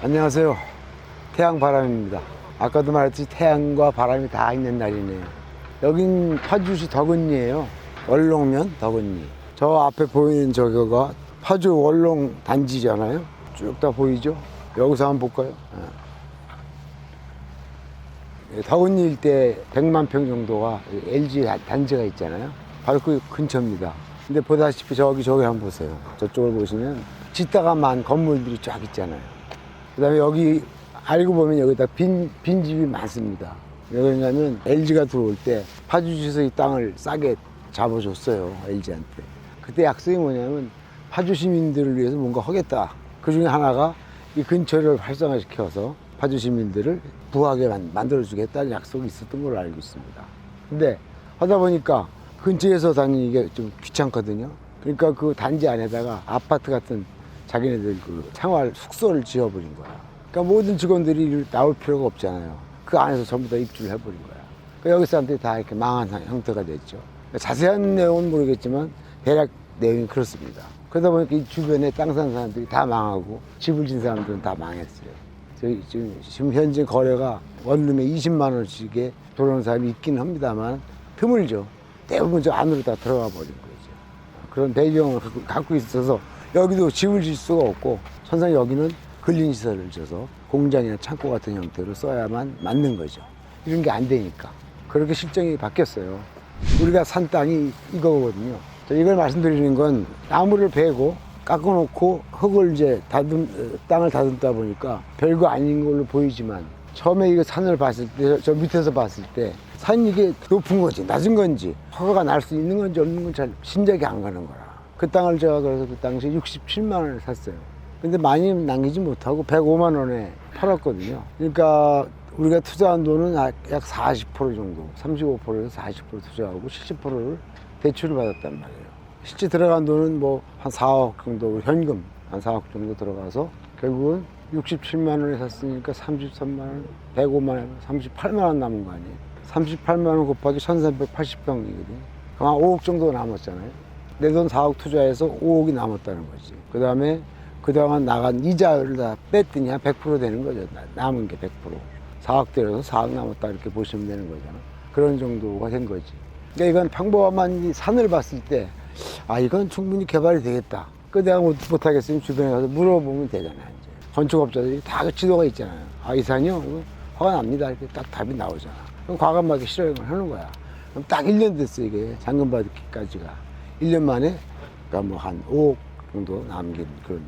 안녕하세요. 태양바람입니다. 아까도 말했듯이 태양과 바람이 다 있는 날이네요. 여긴 파주시 덕은리예요. 월롱면 덕은리. 저 앞에 보이는 저거가 파주 월롱 단지잖아요. 쭉 다 보이죠? 여기서 한번 볼까요? 예. 덕은리 일대 100만 평 정도가 LG 단지가 있잖아요. 바로 그 근처입니다. 근데 보다시피 저기 저기 한번 보세요. 저쪽을 보시면 짓다가만 건물들이 쫙 있잖아요. 그 다음에 여기 알고 보면 여기다 빈, 빈 집이 많습니다. 왜 그러냐면 LG가 들어올 때 파주시에서 이 땅을 싸게 잡아줬어요. LG한테. 그때 약속이 뭐냐면 파주 시민들을 위해서 뭔가 하겠다. 그 중에 하나가 이 근처를 활성화시켜서 파주 시민들을 부하게 만- 만들어주겠다는 약속이 있었던 걸로 알고 있습니다. 근데 하다 보니까 근처에서 이게 좀 귀찮거든요. 그러니까 그 단지 안에다가 아파트 같은 자기네들 그 생활 숙소를 지어버린 거야. 그러니까 모든 직원들이 나올 필요가 없잖아요. 그 안에서 전부 다 입주를 해버린 거야. 그러니까 여기 사람들이 다 이렇게 망한 형- 형태가 됐죠. 그러니까 자세한 내용은 모르겠지만 대략 내용이 그렇습니다. 그러다 보니까 이 주변에 땅 산 사람들이 다 망하고 집을 진 사람들은 다 망했어요. 저희 지금, 지금 현재 거래가 원룸에 20만 원씩에 들어오는 사람이 있긴 합니다만 드물죠. 대부분 저 안으로 다 들어가 버린 거죠. 그런 배경을 갖고 있어서 여기도 집을 질 수가 없고 천상 여기는 근린 시설을 줘서 공장이나 창고 같은 형태로 써야만 맞는 거죠. 이런 게 안 되니까 그렇게 실정이 바뀌었어요. 우리가 산 땅이 이거거든요. 자, 이걸 말씀드리는 건 나무를 베고 깎아놓고 흙을 이제 다듬 어, 땅을 다듬다 보니까 별거 아닌 걸로 보이지만 처음에 이거 산을 봤을 때 저 밑에서 봤을 때 산이 이게 높은 건지 낮은 건지 허가가 날 수 있는 건지 없는 건지 잘 신작이 안 가는 거라. 그 땅을 제가 그래서 그 당시에 67만 원을 샀어요. 근데 많이 남기지 못하고 105만 원에 팔았거든요. 그러니까 우리가 투자한 돈은 약 40% 정도, 35%에서 40% 투자하고 70%를 대출을 받았단 말이에요. 실제 들어간 돈은 뭐 한 4억 정도 현금 한 4억 정도 들어가서 결국은 67만 원에 샀으니까 33만 원, 105만 원, 38만 원 남은 거 아니에요. 38만 원 곱하기 1380평이거든요. 그럼 한 5억 정도 남았잖아요. 내 돈 4억 투자해서 5억이 남았다는 거지. 그 다음에 그동안 나간 이자를 다 뺐더니 한 100% 되는 거죠. 나- 남은 게 100%. 4억 들여서 4억 남았다 이렇게 보시면 되는 거잖아. 그런 정도가 된 거지. 그러니까 이건 평범한 이 산을 봤을 때, 아, 이건 충분히 개발이 되겠다. 그 내가 못, 못하겠으면 주변에 가서 물어보면 되잖아요. 이제. 건축업자들이 다그 지도가 있잖아요. 아, 이 산이요? 화가 납니다. 이렇게 딱 답이 나오잖아. 그럼 과감하게 실행을 하는 거야. 그럼 딱 1년 됐어, 이게. 잔금 받기까지가. 1년 만에, 그러니까 뭐 한 5억 정도 남긴 그런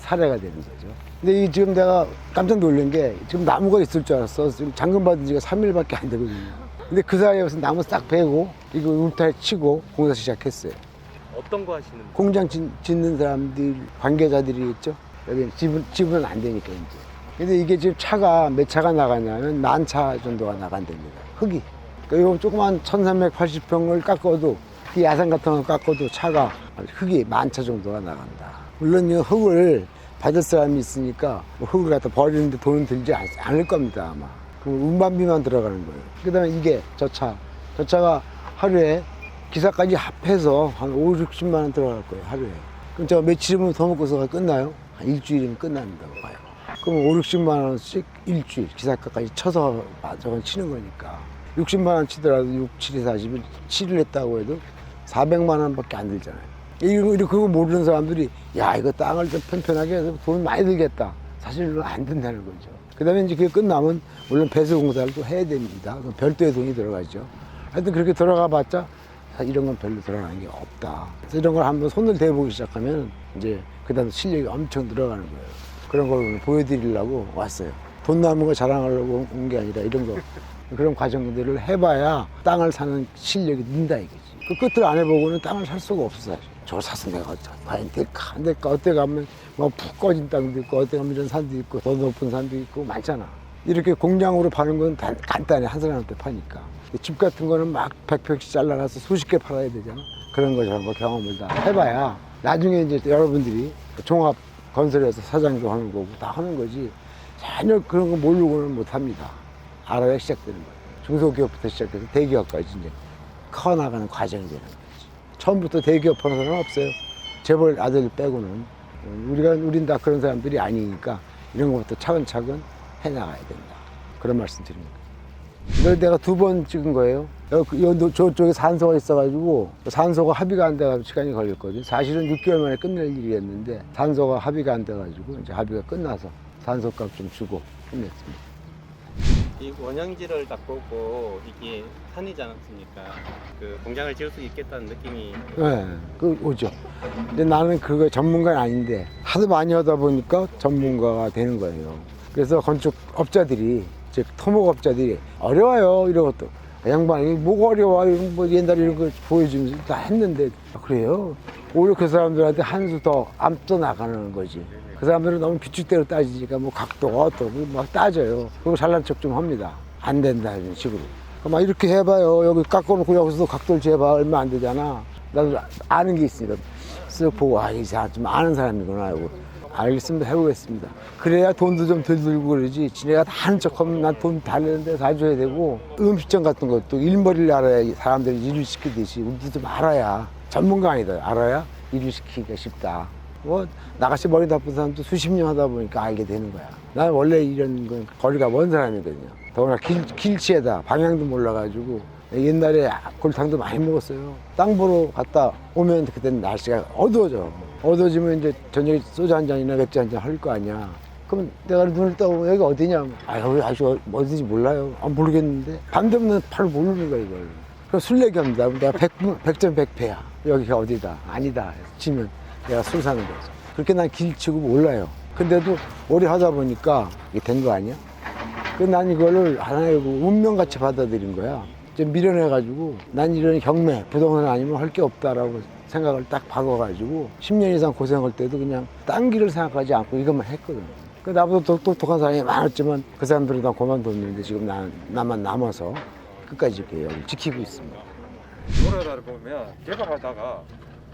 사례가 되는 거죠. 근데 이 지금 내가 깜짝 놀란 게 지금 나무가 있을 줄 알았어. 지금 잔금 받은 지가 3일밖에 안 되거든요. 근데 그 사이에 무슨 나무 싹 베고 이거 울타리 치고 공사 시작했어요. 어떤 거 하시는 분? 공장 짓, 짓는 사람들 관계자들이 있죠. 여기 집은 집은 안 되니까 이제. 근데 이게 지금 차가 몇 차가 나가냐면 만 차 정도가 나간답니다. 흙이. 그러니까 요 조그만 1380평을 깎아도 이 야산 같은 거 깎아도 차가 흙이 만 차 정도가 나간다. 물론 이 흙을 받을 사람이 있으니까 뭐 흙을 갖다 버리는데 돈은 들지 않, 않을 겁니다 아마. 그럼 운반비만 들어가는 거예요. 그다음에 이게 저 차, 저 차가 하루에 기사까지 합해서 한 5, 60만 원 들어갈 거예요 하루에. 그럼 제가 며칠이면 더 먹고서가 끝나요? 한 일주일이면 끝난다고 봐요. 그럼 5, 60만 원씩 일주일 기사가까지 쳐서 저건 치는 거니까 60만 원 치더라도 6, 7이 40일 7을 했다고 해도 400만 원밖에 안 들잖아요. 이거 그거 모르는 사람들이 야 이거 땅을 좀 편편하게 해서 돈 많이 들겠다. 사실은 안 된다는 거죠. 그 다음에 이제 그게 끝나면 물론 배수 공사를 또 해야 됩니다. 그럼 별도의 돈이 들어가죠. 하여튼 그렇게 들어가 봤자 사실 이런 건 별로 들어가는 게 없다. 이런 걸 한번 손을 대보기 시작하면 이제 그다음 실력이 엄청 늘어가는 거예요. 그런 걸 보여드리려고 왔어요. 돈 남은 거 자랑하려고 온 게 아니라 이런 거 그런 과정들을 해봐야 땅을 사는 실력이 는다 이거지. 그 끝을 안 해보고는 땅을 살 수가 없어. 저걸 사서 내가 과연 될까 안 될까 어때 가면 뭐 푹 꺼진 땅도 있고 어때 가면 이런 산도 있고 더 높은 산도 있고 많잖아. 이렇게 공장으로 파는 건 단- 간단해 한 사람한테 파니까. 집 같은 거는 막 100평씩 잘라놔서 수십 개 팔아야 되잖아. 그런 거 저런 거 경험을 다 해봐야 나중에 이제 여러분들이 종합 건설에서 사장도 하는 거고 다 하는 거지 전혀 그런 거 모르고는 못 합니다. 알아야 시작되는 거예요. 중소기업부터 시작해서 대기업까지 이제 커나가는 과정이 되는 거지. 처음부터 대기업 하는 사람은 없어요. 재벌 아들 빼고는. 우리가, 우린 다 그런 사람들이 아니니까 이런 것부터 차근차근 해나가야 된다. 그런 말씀 드립니다. 이걸 내가 두 번 찍은 거예요. 여기, 여기 저쪽에 산소가 있어가지고 산소가 합의가 안 돼가지고 시간이 걸렸거든요. 사실은 6개월 만에 끝낼 일이었는데 산소가 합의가 안 돼가지고 이제 합의가 끝나서 산소값 좀 주고 끝냈습니다. 이 원형지를 딱 보고 이게 산이지 않았습니까? 그 공장을 지을 수 있겠다는 느낌이 네, 그 오죠. 근데 나는 그거 전문가는 아닌데 하도 많이 하다 보니까 전문가가 되는 거예요. 그래서 건축업자들이 즉 토목업자들이 어려워요 이런 것도 양반이 뭐가 어려워 뭐 옛날에 이런 걸 보여주면서 다 했는데 아, 그래요. 오히려 그 사람들한테 한 수 더 앞서 나가는 거지. 그 사람들은 너무 비축대로 따지니까 뭐 각도가 어떻고 막 따져요. 그리고 잘난 척 좀 합니다. 안 된다 이런 식으로. 막 이렇게 해봐요. 여기 깎아놓고 여기서도 각도를 재봐. 얼마 안 되잖아. 나도 아는 게 있으니까 쓱 보고, 아, 이 사람 좀 아는 사람이구나. 하고. 알겠습니다. 해보겠습니다. 그래야 돈도 좀 덜 들고 그러지. 지네가 다 하는 척 하면 난돈다 내는데 다 줘야 되고. 음식점 같은 것도 일머리를 알아야 사람들이 일을 시키듯이 우리도 좀 알아야 전문가 아니다. 알아야 일을 시키기가 쉽다. 뭐 나같이 머리 나쁜 사람도 수십 년 하다 보니까 알게 되는 거야. 난 원래 이런 건 거리가 먼 사람이거든요. 더구나 길, 길치에다 방향도 몰라가지고 옛날에 골탕도 많이 먹었어요. 땅 보러 갔다 오면 그때는 날씨가 어두워져. 어두워지면 이제 저녁에 소주 한 잔이나 맥주 한 잔 할 거 아니야. 그럼 내가 눈을 떠보면 여기 어디냐? 아, 여기 아주 어디지 몰라요. 아, 모르겠는데. 밤 되면 바로 모르는 거야, 이걸. 그래서 술 얘기합니다. 내가 백, 백점 백패야. 여기가 어디다. 아니다. 치면 내가 술 사는 거죠. 그렇게 난 길치고 몰라요. 근데도 오래 하다 보니까 이게 된 거 아니야? 그래서 난 이거를 하나의 그 운명같이 받아들인 거야. 좀 미련해가지고 난 이런 경매, 부동산 아니면 할 게 없다라고 생각을 딱 박아가지고 10년 이상 고생할 때도 그냥 딴 길을 생각하지 않고 이것만 했거든. 그 나보다 더 똑똑한 사람이 많았지만 그 사람들은 다 그만뒀는데 지금 나, 나만 남아서 끝까지 이렇게 여기 지키고 있습니다. 오라다를 보면 개발하다가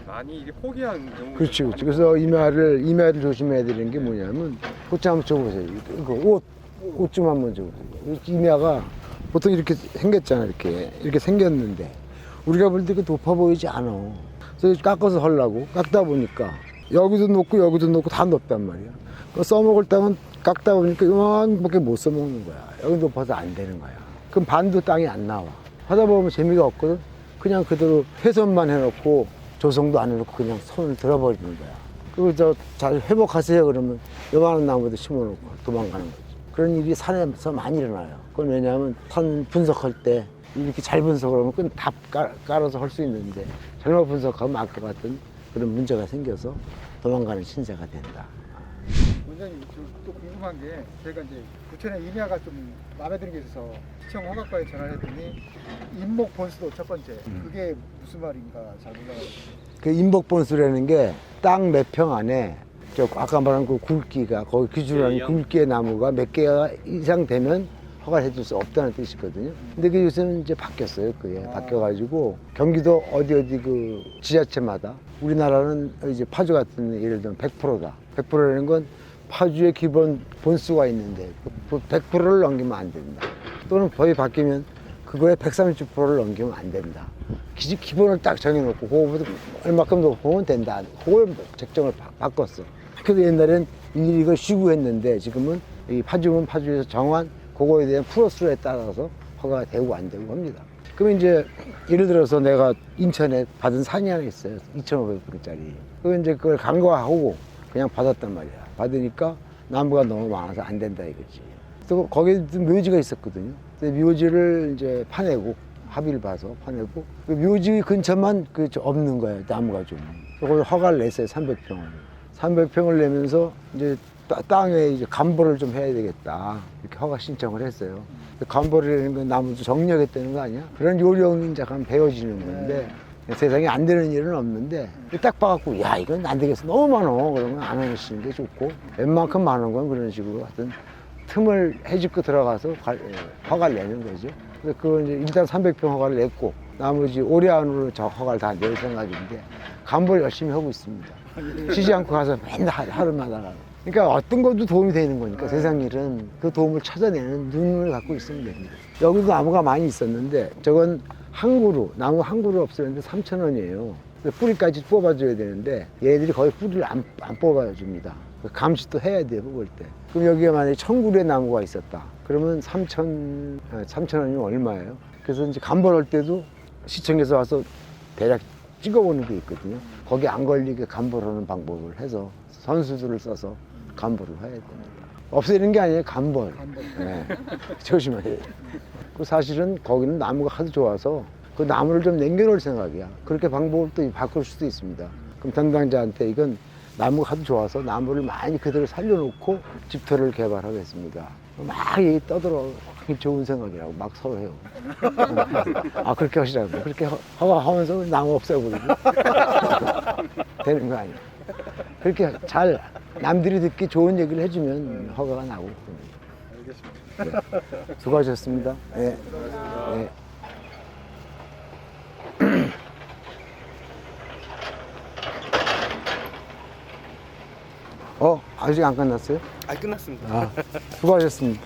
많이 이게 포기한 경우가 그렇지, 그렇지. 그래서 이마를, 이마를 조심해야 되는 게 뭐냐면, 꽃 한번 줘보세요. 이거 옷, 옷좀 한번 줘보세요. 이마가 보통 이렇게 생겼잖아, 이렇게. 이렇게 생겼는데, 우리가 볼 때 그 높아 보이지 않아. 그래서 깎아서 하려고, 깎다 보니까, 여기도 높고 여기도 높고 다 높단 말이야. 그 써먹을 땅은 깎다 보니까 이만밖에 못 써먹는 거야. 여기 높아서 안 되는 거야. 그럼 반도 땅이 안 나와. 하다 보면 재미가 없거든? 그냥 그대로 훼손만 해놓고 조성도 안 해놓고 그냥 손을 들어버리는 거야. 그리고 저 잘 회복하세요 그러면 요만한 나무도 심어놓고 도망가는 거지. 그런 일이 산에서 많이 일어나요. 그건 왜냐하면 산 분석할 때 이렇게 잘 분석을 하면 그건 다 깔- 깔아서 할 수 있는데 잘못 분석하면 아까 같은 그런 문제가 생겨서 도망가는 신세가 된다. 원장님 저또 궁금한 게 제가 이제 부천에 임야가 좀 마음에 드는 게 있어서 시청 허가과에 전화를 했더니 인목 본수도 첫 번째 그게 무슨 말인가 잘 몰라요. 그 인복본수라는 게 땅 몇 평 안에 저 아까 말한 그 굵기가 거기 기준하는 네, 굵기의 나무가 몇 개가 이상 되면 허가를 해줄 수 없다는 뜻이거든요. 근데 그 요새는 이제 바뀌었어요. 그게 아. 바뀌어가지고 경기도 어디 어디 그 지자체마다 우리나라는 이제 파주 같은 예를 들면 100%다. 100%라는 건 파주의 기본 본수가 있는데 그 100%를 넘기면 안 된다. 또는 법이 바뀌면 그거에 130%를 넘기면 안 된다. 기, 기본을 딱 정해놓고 그거보다 얼마큼 높으면 된다. 그걸 책정을 바, 바꿨어. 그래도 옛날엔 일일이 이걸 쉬고 했는데 지금은 이 파주면 파주에서 정한 그거에 대한 플러스에 따라서 허가가 되고 안 되고 합니다. 그러면 이제 예를 들어서 내가 인천에 받은 산이 하나 있어요. 2,500평짜리. 그 이제 그걸 간과하고 그냥 받았단 말이야. 받으니까 나무가 너무 많아서 안 된다 이거지. 또 거기에 묘지가 있었거든요. 근데 묘지를 이제 파내고 합의를 봐서 파내고 그 묘지 근처만 그저 없는 거예요. 나무가 좀. 그걸 허가를 냈어요. 300평을. 300평을 내면서 이제 따- 땅에 이제 간보를 좀 해야 되겠다. 이렇게 허가 신청을 했어요. 간보라는 건 나무도 정리하겠다는 거 아니야? 그런 요령이 이제 약간 배워지는 건데 세상에 안 되는 일은 없는데 딱 봐갖고 야 이건 안 되겠어 너무 많어 그러면 안 하시는 게 좋고 웬만큼 많은 건 그런 식으로 하여튼 틈을 해집고 들어가서 관- 예, 허가를 내는 거죠. 그거 이제 일단 300평 허가를 냈고 나머지 올해 안으로 저 허가를 다 낼 생각인데 간보를 열심히 하고 있습니다. 쉬지 않고 가서 맨날 하- 하루마다 가고. 그러니까 어떤 것도 도움이 되는 거니까 세상 일은 그 도움을 찾아내는 눈을 갖고 있으면 됩니다. 여기도 나무가 많이 있었는데 저건 한 그루, 나무 한 그루 없었는데 3천 원이에요. 뿌리까지 뽑아줘야 되는데 얘들이 거의 뿌리를 안, 안 뽑아줍니다. 감시도 해야 돼요, 뽑을 때. 그럼 여기에 만약에 천굴의 나무가 있었다. 그러면 3천, 3천 원이면 얼마예요? 그래서 이제 감벌할 때도 시청에서 와서 대략 찍어보는 게 있거든요. 거기 안 걸리게 감벌하는 방법을 해서 선수들을 써서 감벌을 해야 됩니다. 없애는 게 아니에요. 한번 네. 조심해야 돼. 그 사실은 거기는 나무가 하도 좋아서 그 나무를 좀 남겨놓을 생각이야. 그렇게 방법을 또 바꿀 수도 있습니다. 그럼 담당자한테 이건 나무가 하도 좋아서 나무를 많이 그대로 살려놓고 집터를 개발하겠습니다. 막 얘기 떠들어. 좋은 생각이라고 막 서로 해요. 아, 그렇게 하시라고. 그렇게 허- 허가하면서 나무 없애버리고. 되는 거 아니야. 그렇게 잘 남들이 듣기 좋은 얘기를 해주면 허가가 나고. 알겠습니다. 수고하셨습니다. 예. 예. 어, 아직 안 끝났어요? 아 끝났습니다. 아, 수고하셨습니다.